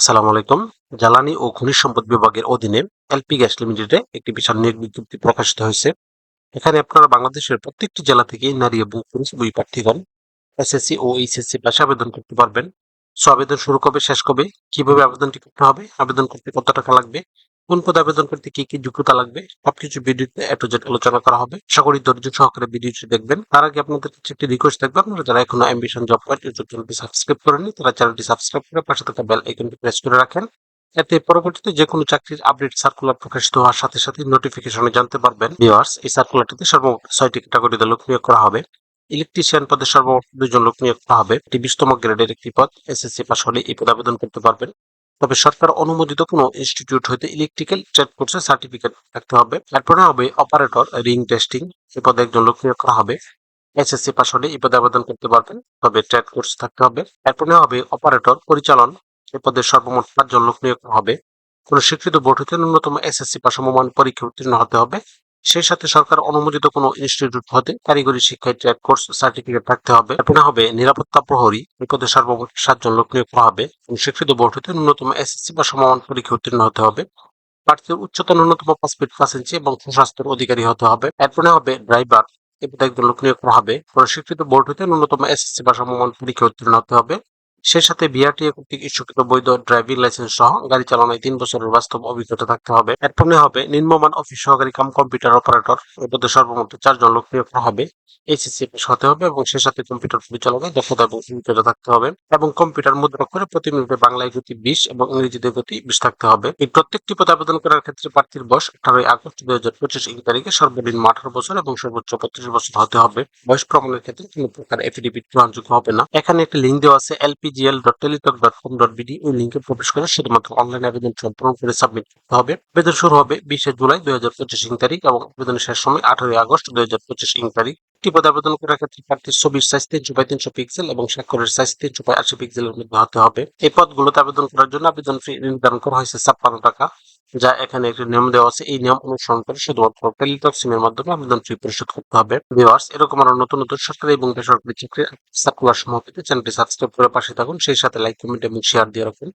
আসসালামু আলাইকুম। জ্বালানি ও খনিজ সম্পদ বিভাগের অধীনে এলপি গ্যাস লিমিটেডে একটি বিশাল নিয়োগ বিজ্ঞপ্তি প্রকাশিত হয়েছে। এখানে আপনারা বাংলাদেশের প্রত্যেকটি জেলা থেকে নারী এবং পুরুষ দুই প্রার্থীগণ, এসএসসি ও এইচএসসি পাশে আবেদন করতে পারবেন। সো আবেদন শুরু কবে, শেষ কবে, কীভাবে আবেদনটি করতে হবে, আবেদন করতে কত টাকা লাগবে কোন পদে আবেদন করতে কি কি যোগ্যতা লাগবে, সবকিছু ভিডিওতে এত জেড আলোচনা করা হবে। আশা করি ধৈর্য সহকারে ভিডিওটি দেখবেন। তার আগে আপনাদের কাছে একটি রিকোয়েস্ট থাকবে, আপনারা যারা এখনও অ্যাম্বিশন জব কার্ড ইউটিউব চ্যানেলটি সাবস্ক্রাইব করেননি, তারা চ্যানেলটি সাবস্ক্রাইব করে পাশে থাকা বেল আইকনটি প্রেস করে রাখেন। এতে পরবর্তীতে যে কোনো চাকরির আপডেট সার্কুলার প্রকাশিত হওয়ার সাথে সাথে নোটিফিকেশনে জানতে পারবেন। ভিউয়ার্স এই সার্কুলারটিতে সর্বমোট ছয়টি ক্যাটাগরিতে লোক নিয়োগ করা হবে। ইলেকট্রিশিয়ান পদে সর্বমোট দুজন লোক নিয়োগ করা হবে। এটি বিশতম গ্রেডের একটি পদ। এসএসসি পাস হলে এই পদে আবেদন করতে পারবেন। তবে সরকার অনুমোদিত কোনো ইনস্টিটিউট হইতে ইলেকট্রিক্যাল ট্রেড কোর্সের সার্টিফিকেট থাকতে হবে। এরপরে হবে অপারেটর রিং টেস্টিং এই পদে একজন লোক নিয়োগ করা হবে। এসএসসি পাস হলে এই পদে আবেদন করতে পারবেন, তবে ট্রেড কোর্স থাকতে হবে। এরপরে হবে অপারেটর পরিচালন এই পদে সর্বমোট পাঁচজন লোক নিয়োগ করা হবে। কোন স্বীকৃত বোর্ড হতে ন্যূনতম এসএসসি পাস সমমান পরীক্ষা উত্তীর্ণ হতে হবে। সেই সাথে সরকার অনুমোদিত কোনো ইনস্টিটিউট হতে কারিগরি শিক্ষায় ট্রেড কোর্স সার্টিফিকেট থাকতে হবে। এরপরে হবে নিরাপত্তা প্রহরী এই পদে সর্বমোট সাতজন লোক নিয়োগ করা হবে। স্বীকৃত বোর্ড হতে ন্যূনতম এসএসসি বা সমমান পরীক্ষা উত্তীর্ণ হতে হবে। প্রার্থীর উচ্চতা ন্যূনতম পাঁচ ফিট পাঁচ ইঞ্চি এবং সুস্বাস্থ্যের অধিকারী হতে হবে। এরপরে হবে ড্রাইভার এই পদে একজন লোক নিয়োগ করা হবে। স্বীকৃত বোর্ড হতে ন্যূনতম এসএসসি বা সমমান পরীক্ষা উত্তীর্ণ হতে হবে। সেই সাথে বিআরটিএ কর্তৃক ইস্যুকৃত বৈধ ড্রাইভিং লাইসেন্স সহ গাড়ি চালানোয় তিন বছরের বাস্তব অভিজ্ঞতা থাকতে হবে। এরপরে হবে নিম্নমান অফিস সহকারী কাম কম্পিউটার অপারেটর এই পদে সর্বমোট চারজন লোক নিয়োগ করা হবে। এইচএসসি পাস হতে হবে এবং সেই সাথে কম্পিউটার পরিচালনায় দক্ষতা এবং অভিজ্ঞতা থাকতে হবে এবং কম্পিউটার মুদ্রা করে প্রতি মিনিটে বাংলায় গতি বিশ এবং ইংরেজিতে গতি বিশ থাকতে হবে। এই প্রত্যেকটি পদে আবেদন করার ক্ষেত্রে প্রার্থীর বয়স আঠারোই আগস্ট দুই হাজার পঁচিশ ইং তারিখে সর্বনিম্ন আঠারো বছর এবং সর্বোচ্চ পঁচিশ বছর হতে হবে। বয়স প্রমাণের ক্ষেত্রে কোনো প্রকার এফিডেভিট গ্রহণযোগ্য হবে না। এখানে একটি লিঙ্ক দেওয়া আছে LPGL dot Teletalk dot com dot BD এই লিঙ্কে প্রবেশ করে শুধুমাত্র অনলাইন আবেদন সম্পূর্ণ করে সাবমিট করতে হবে। আবেদন শুরু হবে বিশে জুলাই দুই হাজার পঁচিশ ইং তারিখ এবং আবেদনের শেষ সময় আঠারোই আগস্ট দুই হাজার পঁচিশ ইং তারিখ। একটি পদে আবেদন করার ক্ষেত্রে প্রার্থীর ছবির সাইজ তিনশো বাই তিনশো পিক্সেল এবং স্বাক্ষরের সাইজ তিনশো বাই আশি পিক্সেলের মধ্যে হতে হবে। এই পদগুলোতে আবেদন করার জন্য আবেদন ফি নির্ধারণ করা হয়েছে ছাপ্পান্ন টাকা। যা এখানে একটি নিয়ম দেওয়া আছে। এই নিয়ম অনুসরণ করে শুধুমাত্র টেলিটক সিমের মাধ্যমে আবেদন ফি পরিশোধ করতে হবে। ভিউয়ার্স এরকম আরও নতুন নতুন সরকারি এবং বেসরকারি চাকরি সার্কুলার সমূহ পেতে চ্যানেলটি সাবস্ক্রাইব করে পাশে থাকুন। সেই সাথে লাইক কমেন্ট এবং শেয়ার দিয়ে রাখুন।